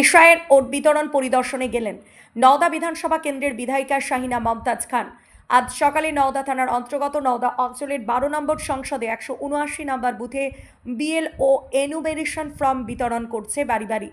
এশায়ের ওট বিতরণ পরিদর্শনে গেলেন নওদা বিধানসভা কেন্দ্রের বিধায়িকা শাহিনা মমতাজ খান। আজ সকালে নওদা থানার অন্তর্গত নওদা অঞ্চলের বারো নম্বর সংসদে একশো উনআশি নম্বর বুথে বিএল ও এনুমেরেশন ফর্ম বিতরণ করছে বাড়ি বাড়ি।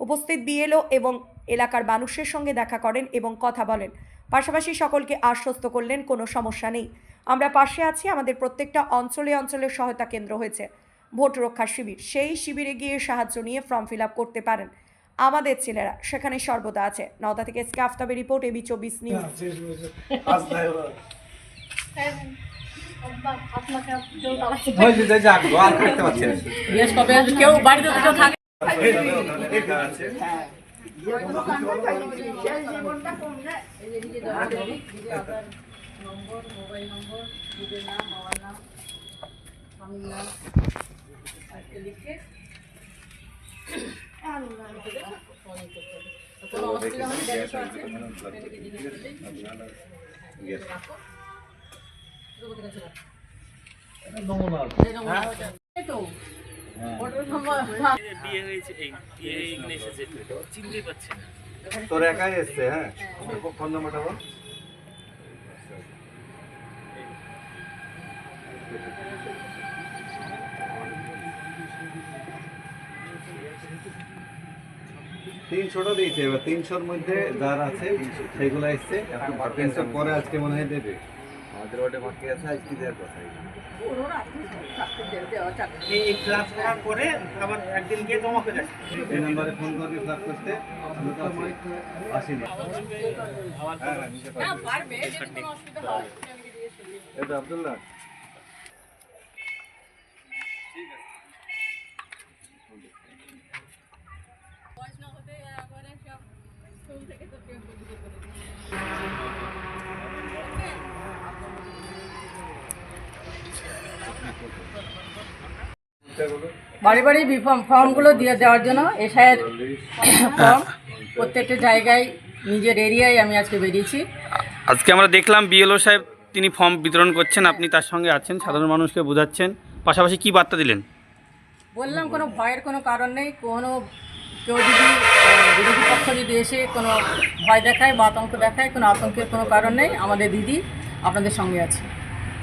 উপস্থিত বিএলও এবং এলাকার মানুষের সঙ্গে দেখা করেন এবং কথা বলেন। পাশাপাশি সকলকে আশ্বস্ত করলেন, কোনো সমস্যা নেই। আমরা পাশে আছি, আমাদের প্রত্যেকটা অঞ্চলে অঞ্চলে সহায়তা কেন্দ্র হয়েছে। ভোট রক্ষা শিবির, সেই শিবিরে গিয়ে সাহায্য নিয়ে ফর্ম ফিল করতে পারেন। আমাদের ছেলেরা সেখানে সর্বদা আছে। নওদা থেকে এসকে আফতাবের রিপোর্ট এবি চব্বিশ নিউজ। হয়েছে। যে যাক গো, আর খাইতে পারছি না। বেশ কবে আসবে? কেউ বাড়িতে তো কেউ থাকে এই তো। ওটার সময়- বিয়ে হয়েছে এই বিয়ে এসেছে চিনতেই পারছে না তোর একাই এসছে হ্যাঁ ফোন নাম্বারটা বল তিনশোটা দিয়েছে। এবার তিনশোর মধ্যে যার আছে সেগুলো এসছে। তিনশোর পরে আজকে মনে হয় দেবে। আমাদের ওটা বাকি আছে আজকে দেওয়ার কথা এই ক্লাস করার পরে আবার একদিন গিয়ে জমা করে এই নাম্বারে ফোন করবি ফ্লাপ করতে। আমি তো। আসিনি। হ্যাঁ হ্যাঁ বাড়ি বাড়ি ফর্মগুলো দিয়ে দেওয়ার জন্য এসআইয়ের ফর্ম প্রত্যেকটা জায়গায় নিজের এরিয়ায় আমি আজকে বেরিয়েছি। আজকে আমরা দেখলাম বিএলও সাহেব তিনি ফর্ম বিতরণ করছেন আপনি তার সঙ্গে আছেন সাধারণ মানুষকে বোঝাচ্ছেন। পাশাপাশি কি বার্তা দিলেন? বললাম কোনো ভয়ের কোনো কারণ নেই কোনো কেউ যদি বিরোধী পক্ষ যদি এসে কোনো ভয় দেখায় বা আতঙ্ক দেখায় কোনো আতঙ্কের কোনো কারণ নেই আমাদের দিদি আপনাদের সঙ্গে আছে।